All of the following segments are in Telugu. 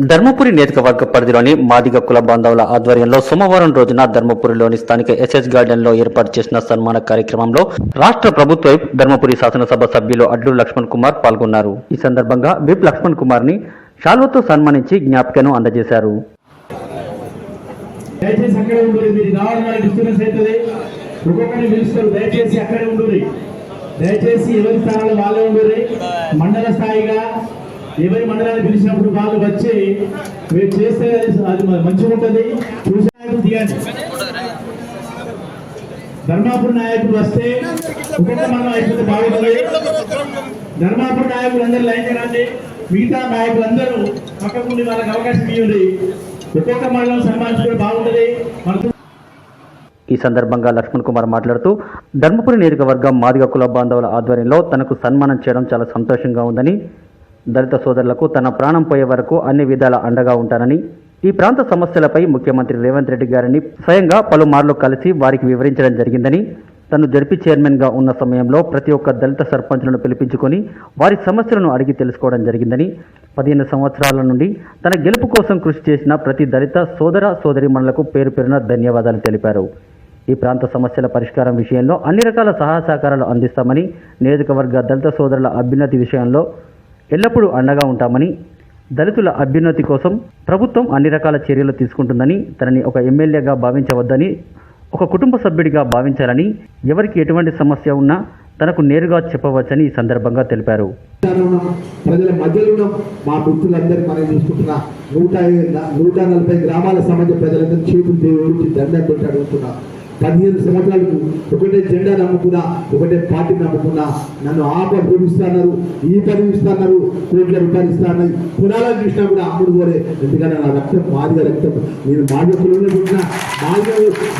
ధర్మపురి నియోజకవర్గ పరిధిలోని మాదిగ కుల బాంధవుల ఆధ్వర్యంలో సోమవారం రోజున ధర్మపురిలోని స్థానిక ఎస్ఎస్ గార్డెన్లో ఏర్పాటు చేసిన సన్మాన కార్యక్రమంలో రాష్ట్ర ప్రభుత్వ ధర్మపురి శాసనసభ సభ్యులు అడ్లు లక్ష్మణ్ కుమార్ పాల్గొన్నారు. ఈ సందర్భంగా విప్ లక్ష్మణ్ కుమార్ని శాల్వతో సన్మానించి జ్ఞాపికను అందజేశారు. దయచేసి మండల స్థాయిగా ఎవరి మండలాన్ని పిలిచినప్పుడు వాళ్ళు వచ్చి మీరు చేస్తే అది మంచిగా ఉంటుంది. చూసే తీయండి దిగండి ధర్మాపురం నాయకులు వస్తే ఒక్కొక్క మండలం అయిపోతే బాగుంటుంది. ధర్మాపురం నాయకులు అందరూ లైన్ చేయండి మిగతా నాయకులందరూ పక్కకుండి వాళ్ళకి అవకాశం ఇవ్వండి. ఒక్కొక్క మండలం సన్మానించుకుంటే బాగుంటుంది. మనకు ఈ సందర్భంగా లక్ష్మణ్ కుమార్ మాట్లాడుతూ ధర్మపురి నియోజకవర్గం మాదిగ కుల బాంధవుల ఆధ్వర్యంలో తనకు సన్మానం చేయడం చాలా సంతోషంగా ఉందని దళిత సోదరులకు తన ప్రాణం పోయే వరకు అన్ని విధాల అండగా ఉంటానని ఈ ప్రాంత సమస్యలపై ముఖ్యమంత్రి రేవంత్ రెడ్డి గారిని స్వయంగా పలుమార్లు కలిసి వారికి వివరించడం జరిగిందని తను జడ్పీ చైర్మన్గా ఉన్న సమయంలో ప్రతి ఒక్క దళిత సర్పంచులను పిలిపించుకొని వారి సమస్యలను అడిగి తెలుసుకోవడం జరిగిందని పదిహేను సంవత్సరాల నుండి తన గెలుపు కోసం కృషి చేసిన ప్రతి దళిత సోదర సోదరిమణులకు పేరు పేరున ధన్యవాదాలు తెలిపారు. ఈ ప్రాంత సమస్యల పరిష్కారం విషయంలో అన్ని రకాల సహాయ సహకారాలు అందిస్తామని నియోజకవర్గ దళిత సోదరుల అభ్యున్నతి విషయంలో ఎల్లప్పుడూ అండగా ఉంటామని దళితుల అభ్యున్నతి కోసం ప్రభుత్వం అన్ని రకాల చర్యలు తీసుకుంటుందని తనని ఒక ఎమ్మెల్యేగా భావించవద్దని ఒక కుటుంబ సభ్యుడిగా భావించాలని ఎవరికి ఎటువంటి సమస్య ఉన్నా తనకు నేరుగా చెప్పవచ్చని ఈ సందర్భంగా తెలిపారు. ప్రజల మధ్యలో మా మిత్రులందరూ మనం చూసుకుంటున్న నూట నూట నలభై గ్రామాల సమాజ ప్రజలందరూ చేతులు దేవుడికి దండం పెట్టి అడుగుతున్నా పదిహేను సంవత్సరాలకు ఒకటే జెండా నమ్ముకున్నా ఒకటే పార్టీ నమ్ముకున్నా నన్ను ఆ పదవి ఈ పదవి ఇస్తున్నారు కోట్ల రూపాయలు ఇస్తున్నారు పునాలను చూసినా కూడా అమ్ముడు పోలే. ఎందుకంటే నా రక్తం మాదిగా రక్తం. నేను మాదిగకులోనే పుట్టిన మాదిగ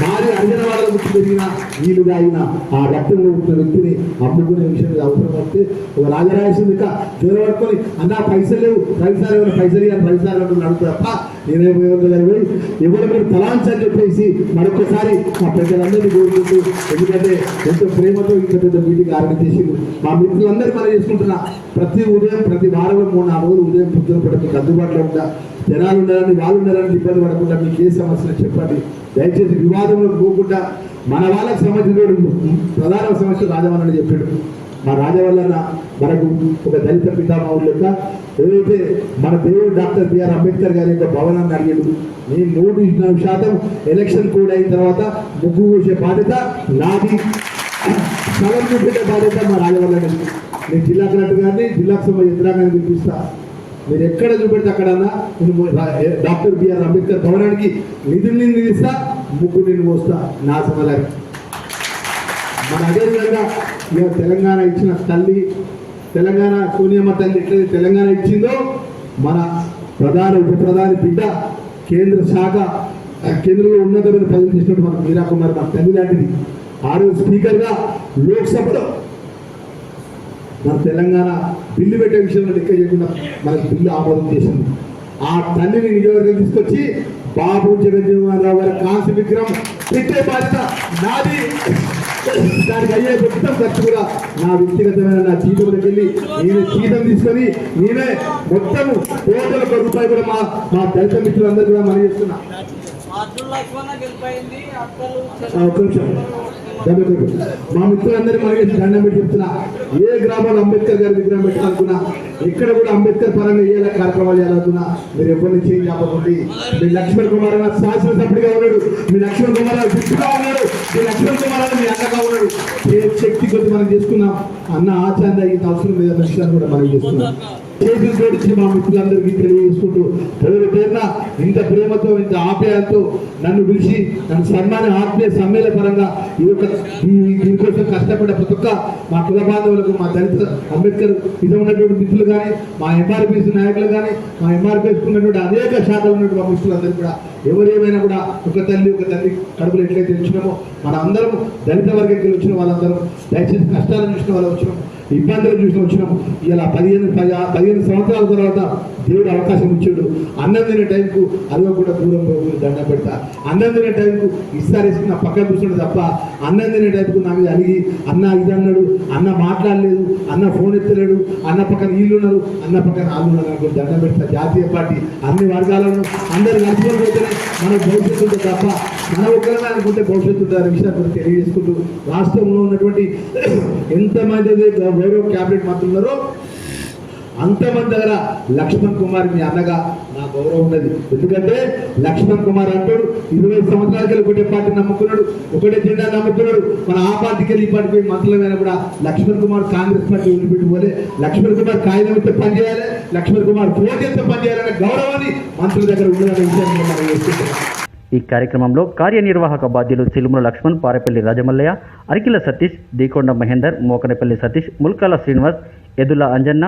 భార్య అడిగిన వాళ్ళ గురించి పెరిగిన వీళ్ళు తాగిన ఆ రక్తంలో పుట్టిన వ్యక్తిని అమ్ముకునే విషయం మీద అవసరం వస్తే ఒక రాజరాజేశ్వరి ఇంకా జ్వరం పట్టుకొని అన్న పైసలు లేవు పైసలు ఏమైనా పైసలు కానీ పైసలు అంటున్నాడు నడుపు తప్ప నేనేమో ఎవరు మీరు తలాంచని చెప్పేసి మరొకసారి ప్రజలందరినీ కోరుకుంటూ ఎందుకంటే ఎంతో ప్రేమతో ఇంత పెద్ద మీటింగ్ ఆరంభం చేసిండు మా మిత్రులందరూ మనం చేసుకుంటున్నా ప్రతి ఉదయం ప్రతి వారం మూడు నాలుగు రోజులు ఉదయం పొద్దున పూట మీకు అందుబాటులో ఉందా జనాలు ఉండాలని వాళ్ళు ఉండాలని ఇబ్బంది పడకుండా మీకు ఏ సమస్యలు చెప్పండి. దయచేసి వివాదంలో పోకుండా మన వాళ్ళకి సంబంధించిన ప్రధాన సమస్య రాజవల్లని చెప్పాడు. మా రాజవల్ల మనకు ఒక దళిత పితామహుడు లెక్క ఏదైతే మన దేవుడు డాక్టర్ బిఆర్ అంబేద్కర్ గారి యొక్క భవనాన్ని అడిగాడు నేను నూట నాలుగు శాతం ఎలక్షన్ కోడ్ అయిన తర్వాత ముగ్గు కూసే బాధ్యత నాది. స్థలం చూపించే బాధ్యత మా రాజవల్ల నేను జిల్లా కలెక్టర్ గారిని జిల్లాకు సంబంధించి యంత్రాంగాన్ని పిలిపిస్తా. మీరు ఎక్కడ చూపెడితే అక్కడన్నా నేను డాక్టర్ బిఆర్ అంబేద్కర్ భవనానికి నిధుల్ని నిధిస్తా ముగ్గు నేను మోస్తా నా సమలానికి మన అదేవిధంగా ఇక తెలంగాణ ఇచ్చిన తల్లి తెలంగాణ సోనియమ్మ తల్లి ఎట్లయితే తెలంగాణ ఇచ్చిందో మన ప్రధాన ఉప ప్రధాని బిడ్డ కేంద్ర శాఖ కేంద్రంలో ఉన్నతమైన పదవి చేసినట్టు మన మీరా కుమార్ మన తల్లి లాంటిది. ఆ రోజు స్పీకర్గా లోక్సభలో మన తెలంగాణ బిల్లు పెట్టే విషయంలో లెక్క చేయకుండా మనకు బిల్లు ఆమోదం చేసింది. ఆ తల్లిని నియోజకవర్గం తీసుకొచ్చి బాబు జగన్మోహన్ రావు గారి కాంస్య విగ్రహం పెట్టే బాధ్యత నాది. దానికి అయ్యే మొత్తం ఖర్చు కూడా నా వ్యక్తిగతమైన నా జీతం వెళ్ళి నేను జీతం తీసుకొని నేనే మొత్తం కోట్ల ఒక రూపాయి కూడా మా మా దళిత మిత్రులందరూ కూడా మనం చేస్తున్నా. మా మిత్రులందరూ మనకి దండం పెట్టి చెప్తున్నా. ఏ గ్రామంలో అంబేద్కర్ గారి విగ్రహం పెట్టాలనుకున్నా ఇక్కడ కూడా అంబేద్కర్ పరంగా ఏ కార్యక్రమాలు చేయాలనుకున్నా మీరు ఎవరిని చేంజ్ ఆపకండి మీ లక్ష్మణ్ కుమార్ అన్న శాసనసభ్యుడిగా ఉన్నాడు. మీ లక్ష్మణ్ కుమార్ గుర్తుగా ఉన్నాడు. మీ లక్ష్మణ్ కుమార్ అన్న మీ ఏ శక్తి కొద్ది మనం చేసుకున్నాం అన్న ఆచార్య ఇంత అవసరం లేదన్న విషయాన్ని కూడా మనం చేసుకున్నాం. చేతులు జోడించి మా మిత్రులందరికీ తెలియజేసుకుంటూ పేరు పేరున ఇంత ప్రేమతో ఇంత ఆప్యాయంతో నన్ను పిలిచి నన్ను సన్మాన ఆత్మీయ సమ్మేళన పరంగా ఈ యొక్క దీనికోసం కష్టపడే ప్రతి ఒక్క మా కుల బాంధవులకు మా దళిత అంబేద్కర్ ఇది ఉన్నటువంటి మిత్రులు కానీ మా ఎంఆర్పిఎస్ నాయకులు కానీ మా ఎంఆర్పిఎస్ ఉన్నటువంటి అనేక శాఖలు ఉన్నటువంటి మా మిత్రులందరూ కూడా ఎవరేమైనా కూడా ఒక తల్లి ఒక తల్లి కడుపులు ఎట్లయితే వచ్చినామో మన అందరం దళిత వర్గంకి వచ్చిన వాళ్ళందరం దయచేసి కష్టాలను ఇచ్చిన వాళ్ళు వచ్చినాము ఇబ్బందులు చూసి వచ్చినాం ఇలా పదిహేను పదిహేను సంవత్సరాల తర్వాత దేవుడు అవకాశం ఇచ్చాడు. అన్నం తినే టైంకు అదిగో కూడా దూరం పోయి దండ పెడతా. అన్నం తినే టైంకు ఇస్తారేసి నా పక్కన కూర్చుంటే తప్ప అన్నం తినే టైంకు నా మీద అలిగి అన్న ఇది అన్నాడు అన్న మాట్లాడలేదు అన్న ఫోన్ ఎత్తలేడు అన్న పక్కన వీళ్ళు ఉన్నారు అన్న పక్కన వాళ్ళు ఉన్నారు దండ పెడతా. జాతీయ పార్టీ అన్ని వర్గాలను అందరు కలుపుకొని పోతేనే మన భవిష్యత్తు తప్ప మన అనుకుంటే భవిష్యత్తు దాని విషయాన్ని తెలియజేసుకుంటూ రాష్ట్రంలో ఉన్నటువంటి ఎంతమంది అయితే గౌరవ క్యాబినెట్ మంత్రులు ఉన్నారో అంతమంది దగ్గర లక్ష్మణ్ కుమార్ మీ అన్నగా నా గౌరవం ఉన్నది. ఎందుకంటే లక్ష్మణ్ కుమార్ అంటాడు ఇరవై సంవత్సరాలకి ఒకటే పార్టీ నమ్ముకున్నాడు ఒకటే జెండా నమ్ముకున్నాడు మన ఆ పార్టీకి వెళ్ళి ఈ పార్టీకి పోయి మంత్రులమైనా కూడా లక్ష్మణ్ కుమార్ కాంగ్రెస్ పార్టీ వదిలిపెట్టి పోలే లక్ష్మణ్ కుమార్ కాగితం పనిచేయాలి లక్ష్మణ్ కుమార్ పోటీతో పనిచేయాలనే గౌరవాన్ని మంత్రుల దగ్గర ఉన్నదనే విషయాన్ని మనం ఈ కార్యక్రమంలో కార్యనిర్వాహక బాధ్యులు సిలుముల లక్ష్మణ్ పారపల్లి రాజమల్లయ్య అరికిల సతీష్ దీకొండ మహేందర్ మోకనపల్లి సతీష్ ముల్కాల శ్రీనివాస్ ఎదుల అంజన్న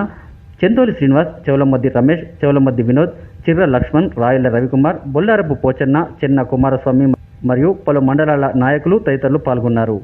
చెందోలి శ్రీనివాస్ చెవులమద్ది రమేష్ చెవులమద్ది వినోద్ చిర్ర లక్ష్మణ్ రాయల రవికుమార్ బొల్లారపు పోచన్న చిన్న కుమారస్వామి మరియు పలు మండలాల నాయకులు తదితరులు పాల్గొన్నారు.